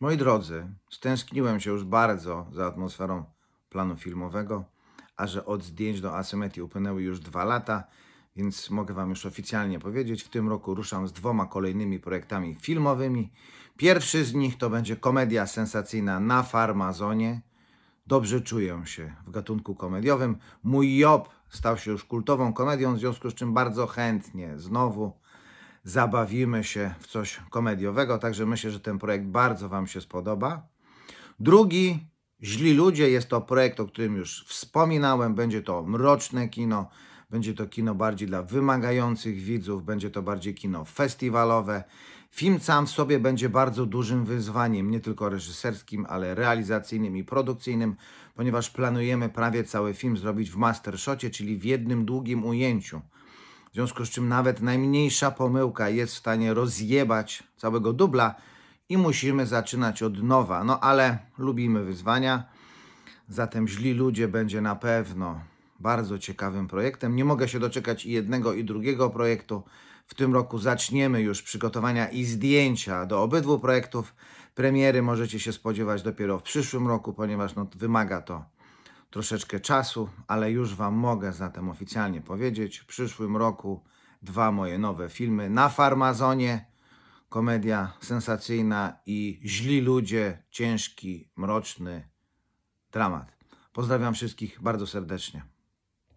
Moi drodzy, stęskniłem się już bardzo za atmosferą planu filmowego, a że od zdjęć do Asymetii upłynęły już dwa lata, więc mogę Wam już oficjalnie powiedzieć, w tym roku ruszam z dwoma kolejnymi projektami filmowymi. Pierwszy z nich to będzie komedia sensacyjna na Farmazonie. Dobrze czuję się w gatunku komediowym. Mój Job stał się już kultową komedią, w związku z czym bardzo chętnie znowu zabawimy się w coś komediowego, także myślę, że ten projekt bardzo Wam się spodoba. Drugi, Źli Ludzie, jest to projekt, o którym już wspominałem. Będzie to mroczne kino, będzie to kino bardziej dla wymagających widzów, będzie to bardziej kino festiwalowe. Film sam w sobie będzie bardzo dużym wyzwaniem, nie tylko reżyserskim, ale realizacyjnym i produkcyjnym, ponieważ planujemy prawie cały film zrobić w mastershocie, czyli w jednym długim ujęciu. W związku z czym nawet najmniejsza pomyłka jest w stanie rozjebać całego dubla i musimy zaczynać od nowa. No ale lubimy wyzwania, zatem Źli Ludzie będzie na pewno bardzo ciekawym projektem. Nie mogę się doczekać i jednego i drugiego projektu. W tym roku zaczniemy już przygotowania i zdjęcia do obydwu projektów. Premiery możecie się spodziewać dopiero w przyszłym roku, ponieważ no, wymaga to troszeczkę czasu, ale już Wam mogę zatem oficjalnie powiedzieć, w przyszłym roku dwa moje nowe filmy na Farmazonie, komedia sensacyjna i Źli Ludzie, ciężki, mroczny dramat. Pozdrawiam wszystkich bardzo serdecznie.